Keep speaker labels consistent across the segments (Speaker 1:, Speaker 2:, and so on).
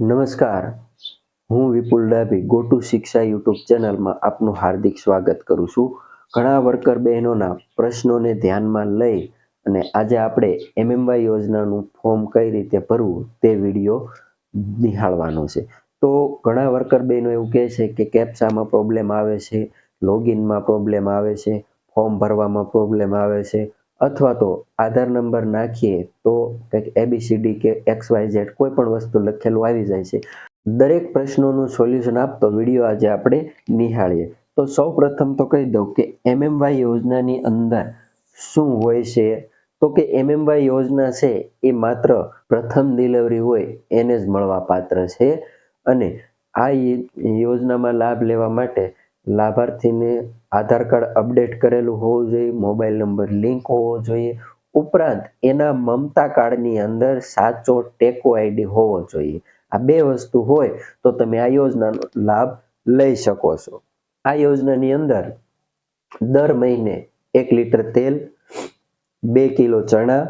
Speaker 1: નમસ્કાર. હું Vipul Dabhi go to Shiksha YouTube ચેનલમાં આપનું હાર્દિક સ્વાગત કરું છું. ઘણા વર્કર બહેનોના પ્રશ્નોને ધ્યાનમાં લઈ અને આજે આપણે એમએમવાય યોજનાનું ફોર્મ કઈ રીતે ભરવું તે વીડિયો નિહાળવાનો છે. તો ઘણા વર્કર બહેનો એવું કહે છે કે કેપ્સામાં પ્રોબ્લેમ આવે છે, લોગિનમાં પ્રોબ્લેમ આવે છે, ફોર્મ ભરવામાં પ્રોબ્લેમ આવે છે અથવા તો આધાર નંબર નાખીએ તો કંઈક એબીસીડી કે એક્સ વાય ઝેડ કોઈ પણ વસ્તુ લખેલું આવી જાય છે. દરેક પ્રશ્નોનું સોલ્યુશન આપતો વીડિયો આજે આપણે નિહાળીએ. તો સૌ પ્રથમ તો કહી દઉં કે એમએમવાય યોજનાની અંદર શું હોય છે? તો કે એમએમવાય યોજના છે એ માત્ર પ્રથમ ડિલિવરી હોય એને જ મળવા પાત્ર છે. અને આ યોજનામાં લાભ લેવા માટે લાભાર્થીને આધાર કાર્ડ અપડેટ કરેલું હોવું જોઈએ, મોબાઈલ નંબર લિંક હોવો જોઈએ, ઉપરાંત એના મમતા કાર્ડની અંદર સાચો ટેકો આઈડી હોવો જોઈએ. આ બે વસ્તુ હોય તો તમે આ યોજનાનો લાભ લઈ શકો છો. આ યોજનાની અંદર દર મહિને એક લીટર તેલ, બે કિલો ચણા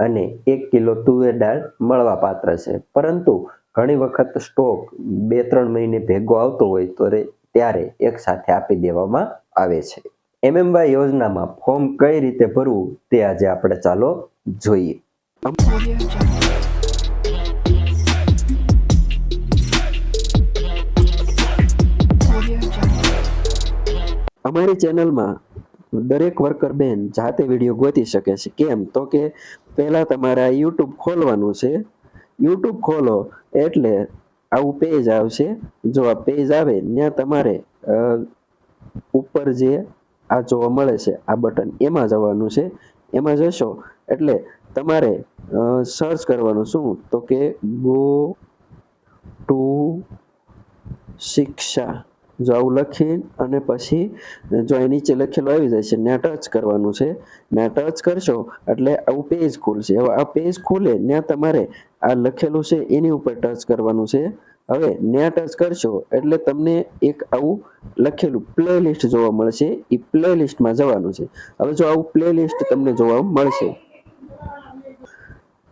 Speaker 1: અને એક કિલો તુવેર દાળ મળવા પાત્ર છે. પરંતુ ઘણી વખત સ્ટોક બે ત્રણ મહિને ભેગો આવતો હોય તો ત્યારે એક સાથે આપી દેવામાં આવે છે. એમએમવાય યોજનામાં ફોર્મ કઈ રીતે ભરવું તે આજે આપણે ચાલો જોઈએ. અમારી ચેનલમાં દરેક વર્કર બેન જાતે વીડિયો ગોતી શકે છે. કેમ? તો કે પહેલાં તમારે યુટ્યુબ ખોલવાનું છે. યુટ્યુબ ખોલો એટલે આવું પેજ આવશે. જો આ પેજ આવે, ત્યાં તમારે ઉપર જે આ જોવા મળે છે, આ બટન, એમાં જવાનું છે. એમાં જશો, એટલે તમારે સર્ચ કરવાનું શું? તો કે ગો ટુ શિક્ષા. જો આવું લખી અને પછી જો એ નીચે લખેલું આવી જાય છે ત્યાં ટચ કરવાનું છે. ત્યાં ટચ કરશો એટલે આવું પેજ ખુલશે. હવે આ પેજ ખુલે ત્યાં તમારે આ લખેલું છે, એની ઉપર ટચ કરવાનું છે. હવે ત્યાં ટચ કરશો એટલે તમને એક આવું લખેલું પ્લે લિસ્ટ જોવા મળશે. એ પ્લે લિસ્ટમાં જવાનું છે. હવે જો આવું પ્લે લિસ્ટ તમને જોવા મળશે.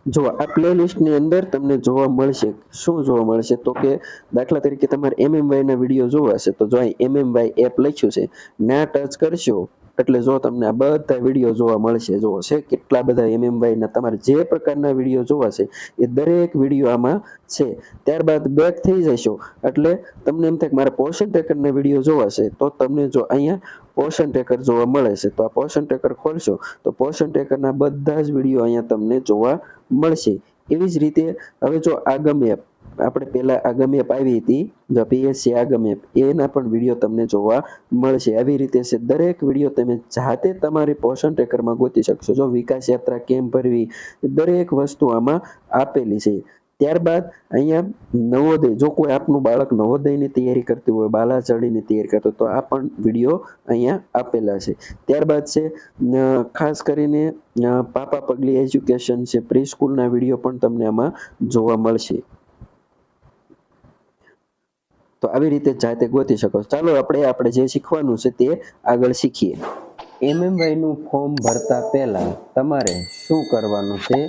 Speaker 1: જો આ પ્લે લિસ્ટની અંદર તમને જોવા મળશે, શું જોવા મળશે? તો કે દાખલા તરીકે તમારે એમએમવાયના વીડિયો જોવા છે તો જો અહીં એમએમવાય એપ લખ્યું છે, ના ટચ કરશો એટલે જો તમને આ બધા વીડિયો જોવા મળશે, જો છે કેટલા બધા એમએમવાય ના તમારે જે પ્રકારના વીડિયો જોવા છે, એ દરેક વીડિયો આમાં છે. ત્યારબાદ બેક થઈ જશો. એટલે તમને એમ થાય કે મારે પોર્શન ટેકરના વીડિયો જોવા છે, તો તમને જો અહીંયા પોર્શન ટેકર જોવા મળે છે, તો આ પોર્શન ટેકર ખોલશો, તો પોર્શન ટેકરના બધા જ વીડિયો અહીંયા તમને જોવા મળશે. એવી જ રીતે હવે જો આગમ એપ આપણે પહેલાં આગમ એપ આવી હતી, જો પીએસસી આગમ એપ એના પણ વીડિયો તમને જોવા મળશે. આવી રીતે છે, દરેક વીડિયો તમે જાતે તમારી પોષણ ટ્રેકરમાં ગોતી શકશો. જો વિકાસ યાત્રા કેમ ભરવી, દરેક વસ્તુ આમાં આપેલી છે. ત્યારબાદ અહીંયા નવોદય, જો કોઈ આપનું બાળક નવોદયની તૈયારી કરતું હોય, બાલાચડીની તૈયારી કરતું તો આ પણ વીડિયો અહીંયા આપેલા છે. ત્યારબાદ છે ખાસ કરીને પાપા પગલી એજ્યુકેશન છે પ્રી સ્કૂલના વીડિયો પણ તમને આમાં જોવા મળશે. તો આવી રીતે જાતે ગોતી શકો ચાલો, આપણે આપણે જે શીખવાનું છે તે આગળ શીખીએ. એમએમવાયનું ફોર્મ ભરતા પહેલા તમારે શું કરવાનું છે?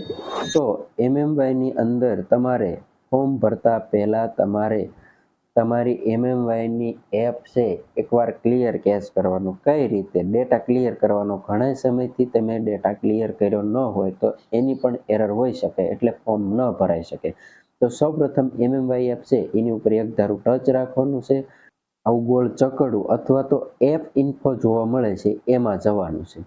Speaker 1: તો એમએમવાયની અંદર તમારે ફોર્મ ભરતા પહેલા તમારે તમારી એમએમવાયની એપ છે, એકવાર ક્લિયર કેશ કરવાનું. કઈ રીતે? ડેટા ક્લિયર કરવાનો. ઘણા સમયથી તમે ડેટા ક્લિયર કર્યો ન હોય તો એની પણ એરર હોઈ શકે, એટલે ફોર્મ ન ભરાઈ શકે. તો સૌપ્રથમ એમએમવાય એપ છે, એની ઉપર એક ધારું ટચ રાખવાનું છે. આવું ગોળ ચકડું અથવા તો એપ ઇન્ફો જોવા મળે છે, એમાં જવાનું છે.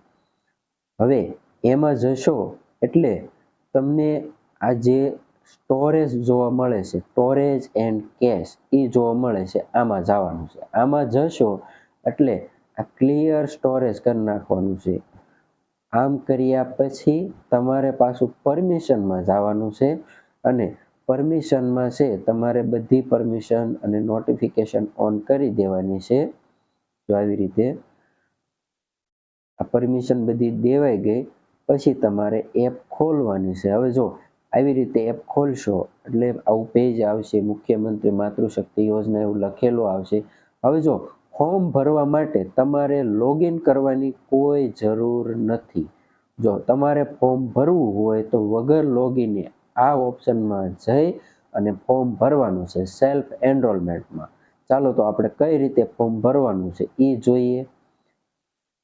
Speaker 1: હવે એમાં જશો એટલે તમને આ જે સ્ટોરેજ જોવા મળે છે સ્ટોરેજ એન્ડ કેશ એ જોવા મળે છે, આમાં જવાનું છે. આમાં જશો એટલે આ ક્લિયર સ્ટોરેજ કરી નાખવાનું છે. આમ કર્યા પછી તમારે પાછું પરમિશનમાં જવાનું છે અને પરમિશનમાં છે, તમારે બધી પરમિશન અને નોટિફિકેશન ઓન કરી દેવાની છે. જો આવી રીતે આ પરમિશન બધી દેવાઈ ગઈ, પછી તમારે એપ ખોલવાની છે. હવે જો આવી રીતે એપ ખોલશો, એટલે આવું પેજ આવશે, મુખ્યમંત્રી માતૃશક્તિ યોજના એવું લખેલું આવશે. હવે જો ફોર્મ ભરવા માટે તમારે લોગિન કરવાની કોઈ જરૂર નથી. જો તમારે ફોર્મ ભરવું હોય તો વગર લોગિને આ ઓપ્શનમાં જઈ અને ફોર્મ ભરવાનું છે સેલ્ફ એનરોલમેન્ટમાં. ચાલો તો આપણે કઈ રીતે ફોર્મ ભરવાનું છે એ જોઈએ.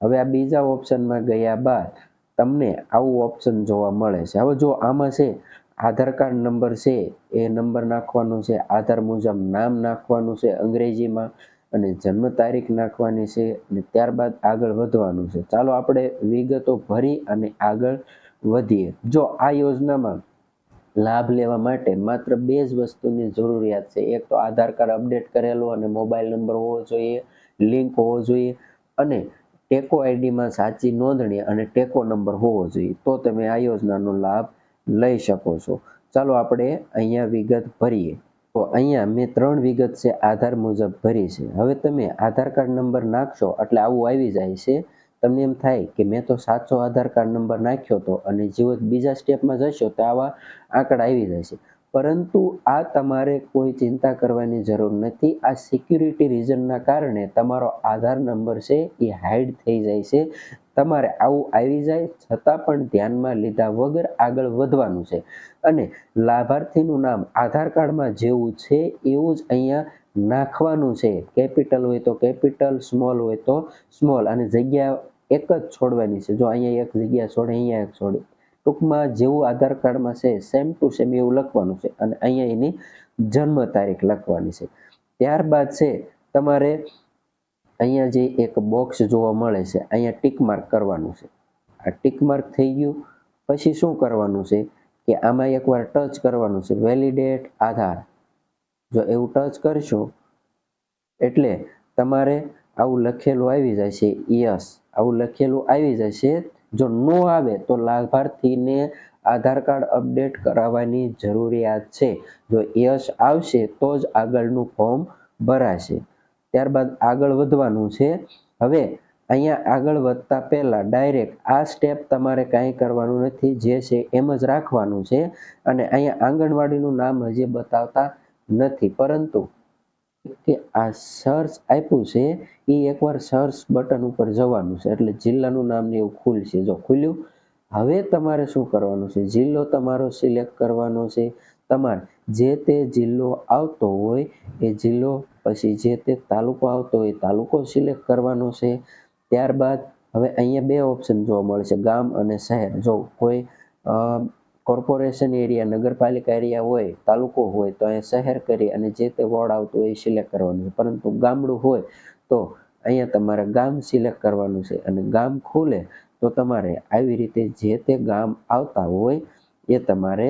Speaker 1: હવે આ બીજા ઓપ્શનમાં ગયા બાદ તમને આવું ઓપ્શન જોવા મળે છે. હવે જો આમાં છે, આધાર કાર્ડ નંબર છે, એ નંબર નાખવાનો છે, આધાર મુજબ નામ નાખવાનું છે અંગ્રેજીમાં, અને જન્મ તારીખ નાખવાની છે, અને ત્યારબાદ આગળ વધવાનું છે. ચાલો આપણે વિગતો ભરી અને આગળ વધીએ. જો આ યોજનામાં લાભ લેવા માટે માત્ર બે જ વસ્તુની જરૂરિયાત છે. એક તો આધાર કાર્ડ અપડેટ કરેલો અને મોબાઈલ નંબર હોવો જોઈએ, લિંક હોવો જોઈએ અને ટેકો આઈડીમાં સાચી નોંધણી અને ટેકો નંબર હોવો જોઈએ. તો તમે આ યોજનાનો લાભ લઈ શકો છો. ચાલો આપણે અહીંયા વિગત ભરીએ. તો અહીંયા મેં ત્રણ વિગત છે, આધાર મુજબ ભરી છે. હવે તમે આધાર કાર્ડ નંબર નાખશો એટલે આવું આવી જાય છે. તમને એમ થાય કે મેં તો સાચો આધાર કાર્ડ નંબર નાખ્યો હતો અને જેવો બીજા સ્ટેપમાં જશો તો આવા આંકડા આવી છે પરંતુ આ તમારે કોઈ ચિંતા કરવાની જરૂર નથી. આ સિક્યુરિટી રીઝનના કારણે તમારો આધાર નંબર છે એ હાઈડ થઈ જાય છે. તમારે આવું આવી જાય છતાં પણ ધ્યાનમાં લીધા વગર આગળ વધવાનું છે. અને લાભાર્થીનું નામ આધાર કાર્ડમાં જેવું છે એવું જ અહીંયા નાખવાનું છે. કેપિટલ હોય તો કેપિટલ સ્મોલ હોય તો સ્મોલ અને જગ્યા એક જ છોડવાની છે. જો અહીંયા એક જગ્યા છોડે, અહીંયા એક છોડે. ટૂંકમાં જેવું આધાર કાર્ડમાં છે સેમ ટુ સેમ એવું લખવાનું છે અને અહીંયા એની જન્મ તારીખ લખવાની છે. ત્યારબાદ છે, તમારે અહીંયા જે એક બોક્સ જોવા મળે છે, અહીંયા ટીક માર્ક કરવાનું છે. આ ટીક માર્ક થઈ ગયું. પછી શું કરવાનું છે કે આમાં એકવાર ટચ કરવાનું છે વેલિડેટ આધાર. જો એવું ટચ કરશો, એટલે તમારે આવું લખેલું આવી જાય છે યસ આવું લખેલું આવી જશે. જો નો આવે તો લાભાર્થીને આધાર કાર્ડ અપડેટ કરાવવાની જરૂરિયાત છે. જો યશ આવશે તો જ આગળનું ફોર્મ ભરાશે. ત્યારબાદ આગળ વધવાનું છે. હવે અહીંયા આગળ વધતા પહેલાં ડાયરેક્ટ આ સ્ટેપ તમારે કાંઈ કરવાનું નથી. જે છે એમ જ રાખવાનું છે. અને અહીંયા આંગણવાડીનું નામ હજી બતાવતા નથી. પરંતુ કે આ સર્ચ આપ્યું છે એ એકવાર સર્ચ બટન ઉપર જવાનું છે. એટલે જિલ્લાનું નામ ને એવું ખુલશે. જો ખુલ્યું, હવે તમારે શું કરવાનું છે? જિલ્લો તમારો સિલેક્ટ કરવાનો છે. તમારે જે તે જિલ્લો આવતો હોય, એ જિલ્લો પછી જે તે તાલુકો આવતો હોય તાલુકો સિલેક્ટ કરવાનો છે. ત્યારબાદ હવે અહીંયા બે ઓપ્શન જોવા મળે છે. ગામ અને શહેર. જો કોઈ કોર્પોરેશન એરિયા, નગરપાલિકા એરિયા હોય, તાલુકો હોય, તો અહીંયા શહેર કરી અને જે તે વોર્ડ આવતું હોય એ સિલેક્ટ કરવાનું પરંતુ ગામડું હોય તો અહીંયા તમારે ગામ સિલેક્ટ કરવાનું છે અને ગામ ખુલે તો તમારે આવી રીતે જે તે ગામ આવતા હોય એ તમારે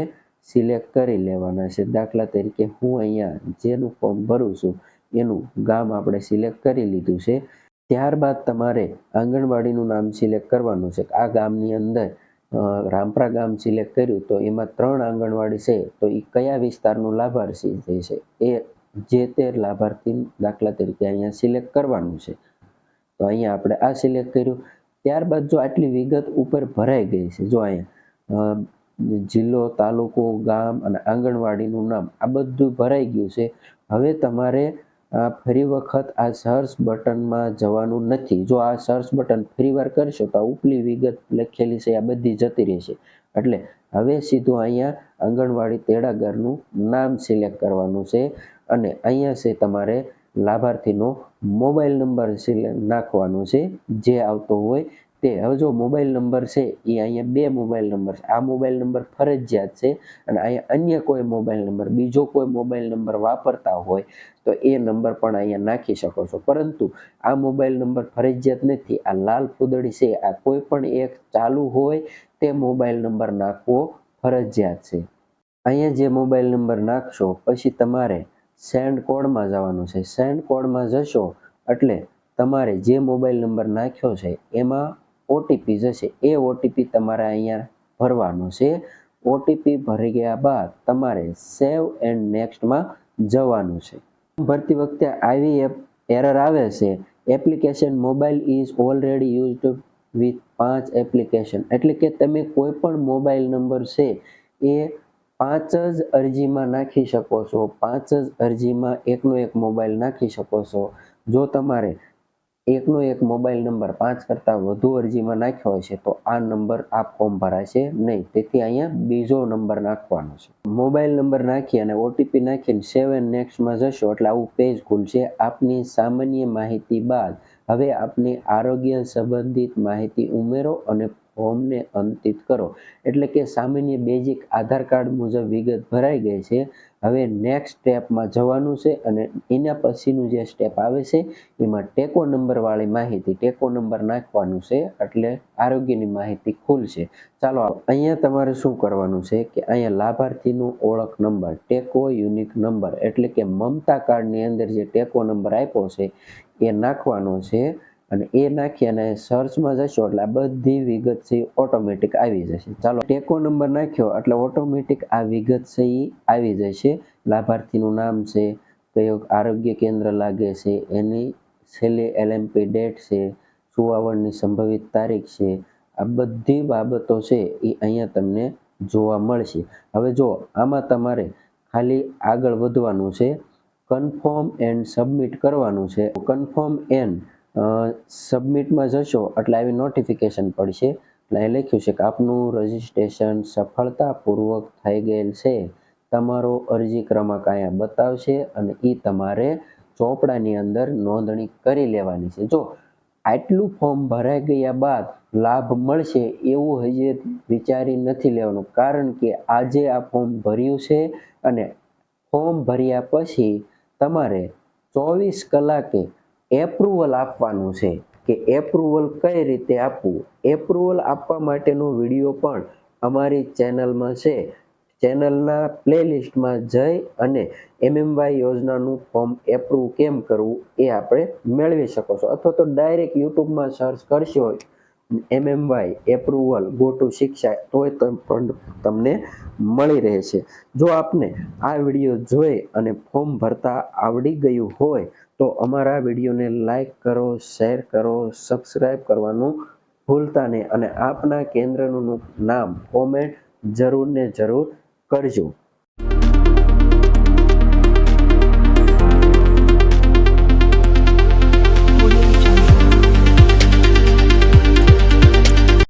Speaker 1: સિલેક્ટ કરી લેવાના છે. દાખલા તરીકે હું અહીંયા જેનું ફોર્મ ભરું છું, એનું ગામ આપણે સિલેક્ટ કરી લીધું છે. ત્યારબાદ તમારે આંગણવાડીનું નામ સિલેક્ટ કરવાનું છે. આ ગામની અંદર રામપરા ગામ સિલેક્ટ કર્યું તો એમાં ત્રણ આંગણવાડી છે, તો એ કયા વિસ્તારનું લાભાર્થી જે છે, એ જે તે લાભાર્થી દાખલા તરીકે અહીંયા સિલેક્ટ કરવાનું છે. તો અહીંયા આપણે આ સિલેક્ટ કર્યું. ત્યારબાદ જો આટલી વિગત ઉપર ભરાઈ ગઈ છે, જો અહીંયા જિલ્લો, તાલુકો, ગામ અને આંગણવાડીનું નામ આ બધું ભરાઈ ગયું છે. હવે તમારે ફરી વખત આ સર્ચ બટનમાં જવાનું નથી. જો આ સર્ચ બટન ફરી વાર કરશો તો આ ઉપલી વિગત લખેલી છે, આ બધી જતી રહેશે. એટલે હવે સીધું અહીંયા આંગણવાડી તેડાગરનું નામ સિલેક્ટ કરવાનું છે અને અહીંયા છે તમારે લાભાર્થીનો મોબાઈલ નંબર નાખવાનો છે, જે આવતો હોય તે હવે જો મોબાઈલ નંબર છે, એ અહીંયા બે મોબાઈલ નંબર છે આ મોબાઈલ નંબર ફરજિયાત છે અને અહીંયા અન્ય કોઈ મોબાઈલ નંબર બીજો કોઈ મોબાઈલ નંબર વાપરતા હોય, તો એ નંબર પણ અહીંયા નાખી શકો છો. પરંતુ આ મોબાઈલ નંબર ફરજિયાત નથી, આ લાલ ફૂદડી છે, આ કોઈ પણ એક ચાલુ હોય, તે મોબાઈલ નંબર નાખવો ફરજિયાત છે. અહીંયા જે મોબાઈલ નંબર નાખશો, પછી તમારે સેન્ડ કોડમાં જવાનું છે. સેન્ડ કોડમાં જશો, એટલે તમારે જે મોબાઈલ નંબર નાખ્યો છે, એમાં ઓટીપી જશે. એ ઓટીપી તમારે અહીંયા ભરવાનો છે. ઓટીપી ભરી ગયા બાદ તમારે સેવ એન્ડ નેક્સ્ટમાં જવાનું છે. ભરતી વખતે આવી એપ એરર આવે છે. Application mobile is already used with પાંચ એપ્લિકેશન એટલે કે તમે કોઈ પણ મોબાઈલ નંબર છે, એ પાંચ જ અરજીમાં નાખી શકો છો. પાંચ જ અરજીમાં એકનો એક મોબાઈલ નાખી શકો છો. જો તમારે એકનો એક મોબાઈલ નંબર પાંચ કરતાં વધુ અરજીમાં નાખ્યો હશે, તો આ નંબર આ ફોર્મ ભરાશે નહીં. તેથી અહીંયા બીજો નંબર નાખવાનો છે. મોબાઈલ નંબર નાખી અને ઓટીપી નાખીને સેવન નેક્સ્ટમાં જશો એટલે આવું પેજ ખુલશે આપની સામાન્ય માહિતી બાદ. હવે આપની આરોગ્ય સંબંધિત માહિતી ઉમેરો અને ફોર્મને અંતિત કરો. એટલે કે સામાન્ય બેઝિક આધાર કાર્ડ મુજબ વિગત ભરાઈ ગઈ છે. હવે નેક્સ્ટ સ્ટેપમાં જવાનું છે અને એના પછીનું જે સ્ટેપ આવે છે, એમાં ટેકો નંબરવાળી માહિતી, ટેકો નંબર નાખવાનું છે એટલે આરોગ્યની માહિતી ખુલશે. ચાલો, અહીંયા તમારે શું કરવાનું છે કે અહીંયા લાભાર્થીનું ઓળખ નંબર, ટેકો યુનિક નંબર, એટલે કે મમતા કાર્ડની અંદર જે ટેકો નંબર આપ્યો છે, એ નાખવાનો છે. અને એ નાખી અને સર્ચમાં જશો એટલે આ બધી વિગત છે ઓટોમેટિક આવી જશે. ચાલો, ટેકો નંબર નાખ્યો એટલે ઓટોમેટિક આ વિગત છે આવી જશે. લાભાર્થીનું નામ છે, કયો આરોગ્ય કેન્દ્ર લાગે છે, એની છેલ્લી એલએમપી ડેટ છે, સુવાવડની સંભવિત તારીખ છે, આ બધી બાબતો છે એ અહીંયા તમને જોવા મળશે. હવે જો આમાં તમારે ખાલી આગળ વધવાનું છે કન્ફર્મ એન્ડ સબમિટ કરવાનું છે. કન્ફર્મ એન્ડ સબમિટમાં જશો એટલે આવી નોટિફિકેશન પડશે. એટલે અહીં લખ્યું છે કે આપનું રજિસ્ટ્રેશન સફળતાપૂર્વક થઈ ગયેલ છે. તમારો અરજી ક્રમાંક અહીંયા બતાવશે અને એ તમારે ચોપડાની અંદર નોંધણી કરી લેવાની છે. જો આટલું ફોર્મ ભરાઈ ગયા બાદ લાભ મળશે એવું હજી વિચારી નથી લેવાનું. કારણ કે આજે આ ફોર્મ ભર્યું છે અને ફોર્મ ભર્યા પછી તમારે ચોવીસ કલાકે એપ્રુવલ આપવાનું છે કે એપ્રુવલ કઈ રીતે આપવું? એપ્રુવલ આપવા માટેનો વીડિયો પણ અમારી ચેનલમાં છે. ચેનલના પ્લેલિસ્ટમાં જઈ અને એમએમવાય યોજનાનું ફોર્મ એપ્રુવ કેમ કરવું એ આપણે મેળવી શકો છો. અથવા તો ડાયરેક્ટ યુટ્યુબમાં સર્ચ કરશો એમએમવાય એપ્રુવલ ગો ટુ શિક્ષા તમ- પણ તમને મળી રહેશે. જો આપને આ વીડિયો જોઈ અને ફોર્મ ભરતા આવડી ગયું હોય, તો અમારા વિડીયોને લાઈક કરો, શેર કરો સબસ્ક્રાઈબ કરવાનું ભૂલતા નહીં અને આપના કેન્દ્રનું નામ કોમેન્ટ જરૂર ને જરૂર કરજો.